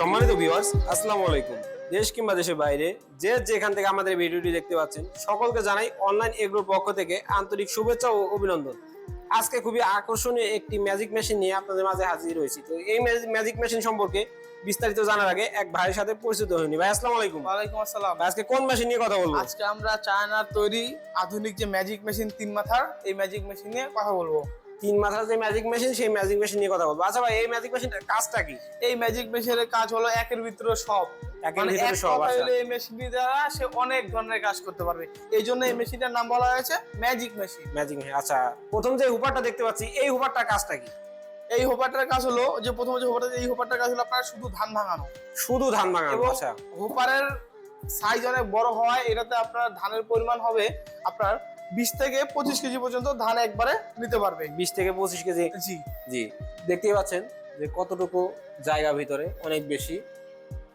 সম্মানিত ভিউয়ার্স আসসালামু আলাইকুম। দেশ কিংবা দেশের বাইরে যে যেখান থেকে আমাদের ভিডিওটি দেখতে পাচ্ছেন সকলকে জানাই অনলাইন এগ্রোর পক্ষ থেকে আন্তরিক শুভেচ্ছা ও অভিনন্দন। আজকে খুবই আকর্ষণীয় একটি ম্যাজিক মেশিন নিয়ে আপনাদের মাঝে হাজির হয়েছি। তো এই ম্যাজিক মেশিন সম্পর্কে বিস্তারিত জানার আগে এক ভাইয়ের সাথে পরিচিত হয়নি ভাই আসসালামু আলাইকুম। ওয়ালাইকুম আসসালাম। ভাই, আজকে কোন মেশিন নিয়ে কথা বলব? আজকে আমরা চায়নার তৈরি আধুনিক যে ম্যাজিক মেশিন তিন মাথার এই ম্যাজিক মেশিন নিয়ে কথা বলব। তিন মাথার যে ম্যাজিক মেশিন সেই ম্যাজিক মেশিন নিয়ে কথা বলব। আচ্ছা ভাই এই ম্যাজিক মেশিনটার কাজটা কি? এই ম্যাজিক মেশিনের কাজ হলো একের ভিতরে সব। একের মানে ভিতরে সব, আচ্ছা। এই মেশিনটি দ্বারা সে অনেক ধরনের কাজ করতে পারবে। এই জন্য এই মেশিনটার নাম বলা হয়েছে ম্যাজিক মেশিন ম্যাজিক মেশিন আচ্ছা। প্রথম যে হুপারটা দেখতে পাচ্ছি এই হুপারটার কাজটা কি? এই হোপারটার কাজ হলো যে প্রথমে যে হোপারটা এই হোপারটার কাজ হলো আপনার শুধু ধান ভাঙানো। শুধু ধান ভাঙানো আচ্ছা। হোপারের সাইজ অনেক বড় এটাতে আপনার ধানের পরিমাণ হবে আপনার বিশ থেকে পঁচিশ কেজি পর্যন্ত ধান একবারে নিতে পারবে। বিশ থেকে পঁচিশ কেজি। জি। জি দেখতেই পাচ্ছেন যে কতটুকু জায়গা ভিতরে অনেক বেশি।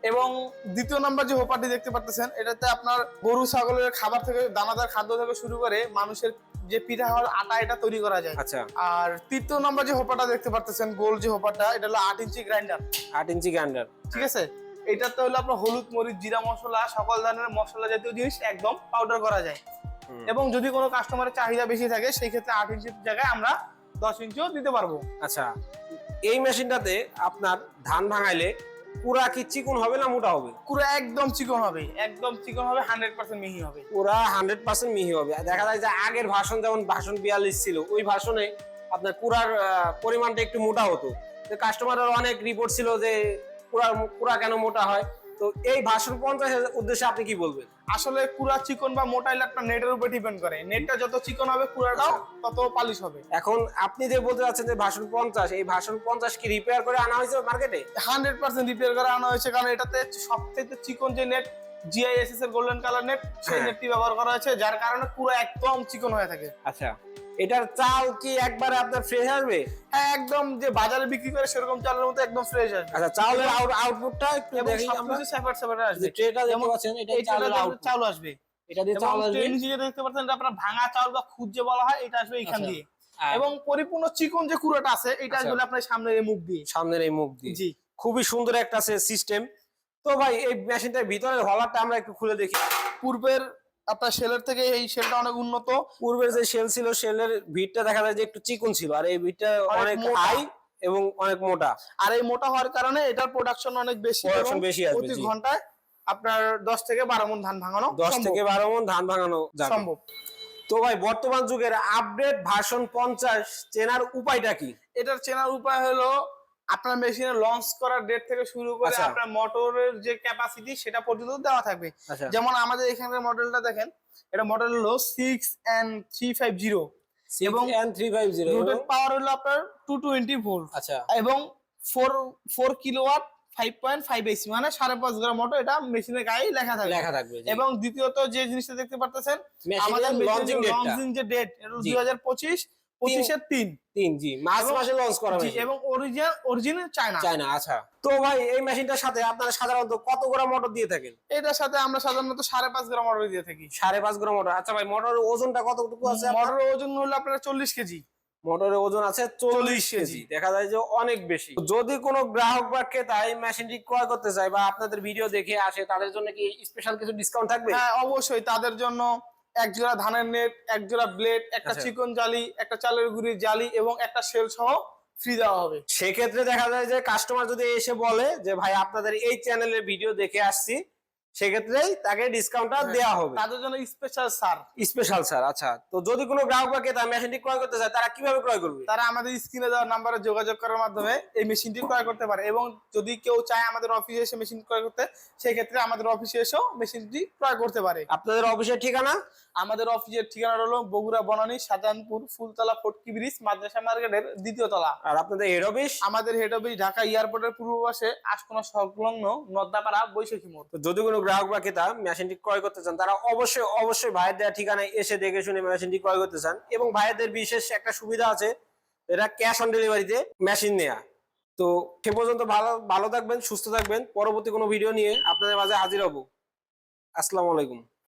এবং দ্বিতীয় নাম্বার যে হোপারটি দেখতে পাচ্ছেন এটাতে আপনার গরু ছাগলের খাবার থেকে দানাদার খাদ্য থেকে শুরু করে মানুষের যে পিঠা হওয়ার আটা এটা তৈরি করা যায়। আচ্ছা। আর তৃতীয় নাম্বার যে হোপারটা দেখতে পাচ্ছেন গোল যে হোপারটা এটা হলো আট ইঞ্চি গ্রাইন্ডার। আট ইঞ্চি গ্রাইন্ডার। ঠিক আছে? এটাতে হলো আপনার হলুদ মরিচ জিরা মশলা সকল ধরনের মশলা জাতীয় জিনিস একদম পাউডার করা যায়। এবং যদি কোনো কাস্টমারের চাহিদা বেশি থাকে সেই ক্ষেত্রে আট ইঞ্চির জায়গায় আমরা দশ ইঞ্চিও দিতে পারব। আচ্ছা এই মেশিনটাতে আপনার ধান ভাঙাইলে পুরা কি চিকন হবে না মোটা হবে? পুরো একদম চিকন হবে একদম চিকন হবে হান্ড্রেড পার্সেন্ট মিহি হবে। পুরা হান্ড্রেড পার্সেন্ট মিহি হবে। দেখা যায় যে আগের ভাষণ যেমন ভাষণ বিয়াল্লিশ ছিল ওই ভাষণে আপনার কুড়ার পরিমাণটা একটু মোটা হতো। কাস্টমারের অনেক রিপোর্ট ছিল যে কুড়া কুড়া কেন মোটা হয়? তো এই ভাষণ পঞ্চাশের উদ্দেশ্যে আপনি কি বলবেন? আসলে কুড়া চিকন বা মোটা হলে আপনার নেটের উপর ডিপেন্ড করে। নেটটা যত চিকন হবে কুড়াটাও তত পালিশ হবে। এখন আপনি যে বলতে চাচ্ছেন যে ভাষণ পঞ্চাশ এই ভাষণ পঞ্চাশ কি রিপেয়ার করে আনা হয়েছে মার্কেটে হান্ড্রেড পার্সেন্ট রিপেয়ার করে আনা হয়েছে কারণ এটাতে সব থেকে চিকন যে নেট জিআইএসএস এর গোল্ডেন কালার নেট সেই হ্যাঁ। নেটটি ব্যবহার করা হয়েছে যার কারণে পুরো একদম চিকন হয়ে থাকে। আচ্ছা। এটার চাল কি একবারে আপনার ফ্রেশ আসবে? হ্যাঁ একদম যে বাজারে বিক্রি করে সেরকম চালের মতো একদম ফ্রেশ আসবে। আচ্ছা চাউলের আউটপুটটা একটু দেখি আমরা। সবকিছু সেপারেট সেপারেট আসবে। ট্রেটা দেখতে পাচ্ছেন এটা চালের আউটপুট চাউল আসবে। এটা দিয়ে চাউল আসবে। ট্রেন যে দেখতে পাচ্ছেন এটা আপনার ভাঙা চাউল বা খুদ যে বলা হয় এটা আসবে এখান আচ্ছা। দিয়ে। এবং পরিপূর্ণ চিকন যে কুড়াটা আছে এটা আচ্ছা। আসবে আপনার সামনের এই মুখ দিয়ে। সামনের এই মুখ দিয়ে। জি। খুবই সুন্দর একটা আছে সিস্টেম তো ভাই এই মেশিনটার ভিতরের হলারটা আমরা একটু খুলে দেখি। পূর্বের আপনার সেলের থেকে এই সেলটা অনেক উন্নত। পূর্বের যে শেল ছিল শেলের ভিড়টা দেখা যায় যে একটু চিকন ছিল আর এই ভিড়টা অনেক হাই এবং অনেক মোটা। আর এই মোটা হওয়ার কারণে এটার প্রোডাকশন অনেক বেশি এবং বেশি আসবে, প্রতি ঘন্টায় আপনার দশ থেকে বারো মন ধান ভাঙানো দশ সম্ভব। থেকে বারো মন ধান ভাঙানো যাবে। সম্ভব। তো ভাই বর্তমান যুগের আপডেট ভার্সন পঞ্চাশ চেনার উপায়টা কি? এটার চেনার উপায় হলো আপনার মেশিনে লঞ্চ করার ডেট থেকে শুরু করে আচ্ছা। আপনার মোটরের যে ক্যাপাসিটি সেটা পর্যন্ত দেওয়া থাকবে। আচ্ছা। যেমন আমাদের এখানকার মডেলটা দেখেন এটা মডেল হলো six and three five zero এবং এবং থ্রি ফাইভ জিরো পাওয়ার হলো আপনার টু টোয়েন্টি ভোল্ট আচ্ছা। এবং four four kilowatt five point five AC মানে সাড়ে পাঁচ গ্রাম মোটর এটা মেশিনের গায়ে লেখা থাকবে। লেখা থাকবে এবং দ্বিতীয়ত যে জিনিসটা দেখতে পারতেছেন আমাদের। লঞ্চিং যে ডেট দুই হাজার পঁচিশ পঁচিশের তিন। তিন। জি। মার্চ মাসে লঞ্চ করা হয়েছে এবং অরিজিনাল অরিজিনাল চায়না চায়না আচ্ছা। তো ভাই এই মেশিনটার সাথে আপনারা সাধারণত কত গ্রাম মোটর দিয়ে থাকেন? এটার সাথে আমরা সাধারণত সাড়ে পাঁচ গ্রাম অর্ডার দিয়ে থাকি। সাড়ে পাঁচ গ্রাম মোটর আচ্ছা ভাই মোটরের ওজনটা কতটুকু আছে মোটরের ওজন হলো আপনার চল্লিশ কেজি। মোটরের ওজন আছে চল্লিশ কেজি। কেজি। দেখা যায় যে অনেক বেশি। যদি কোনো গ্রাহক বা ক্রেতা এই মেশিনটি ক্রয় করতে চায় বা আপনাদের ভিডিও দেখে আসে তাদের জন্য কি স্পেশাল কিছু ডিসকাউন্ট থাকবে? হ্যাঁ অবশ্যই। তাদের জন্য এক জোড়া ধানের নেট এক জোড়া ব্লেড একটা আচ্ছা। চিকন জালি একটা চালের গুঁড়ির জালি এবং একটা সেল সহ ফ্রি দেওয়া হবে সেক্ষেত্রে দেখা যায় যে কাস্টমার যদি এসে বলে যে ভাই আপনাদের এই চ্যানেলের ভিডিও দেখে আসছি সেক্ষেত্রেই তাকে ডিসকাউন্টটা দেওয়া হবে। তাদের জন্য স্পেশাল সার স্পেশাল স্যার আচ্ছা। তো যদি কোনো গ্রাহক বা ক্রেতা মেশিনটি ক্রয় করতে চায় তারা কীভাবে ক্রয় করবে? তারা আমাদের স্ক্রিনে দেওয়া নাম্বারে যোগাযোগ করার মাধ্যমে এই মেশিনটি ক্রয় করতে পারে এবং যদি কেউ চায় আমাদের অফিসে এসে মেশিন ক্রয় করতে সেই ক্ষেত্রে আমাদের অফিসে এসেও মেশিনটি ক্রয় করতে পারে। আপনাদের অফিসের ঠিকানা? আমাদের অফিসের ঠিকানা হলো বগুড়া বনানী শাহজাহানপুর ফুলতলা ফটকি ব্রিজ মাদ্রাসা মার্কেটের দ্বিতীয় তলা। আর আপনাদের হেড অফিস আমাদের হেড অফিস ঢাকা এয়ারপোর্টের পূর্ব পাশে আশকোনা সংলগ্ন নদ্দাপাড়া বৈশাখী মোড়। যদি কোনো গ্রাহক বা ক্রেতা মেশিনটি ক্রয় করতে চান, তারা অবশ্যই অবশ্যই ভাইয়ের দেওয়া ঠিকানায় এসে দেখে শুনে মেশিনটি ক্রয় করতে চান এবং ভাইয়েরদের বিশেষ একটা সুবিধা আছে, এটা ক্যাশ অন ডেলিভারিতে মেশিন নেয়া। তো সে পর্যন্ত ভালো ভালো থাকবেন, সুস্থ থাকবেন। পরবর্তী কোনো ভিডিও নিয়ে আপনাদের মাঝে হাজির হব। আসসালামু আলাইকুম।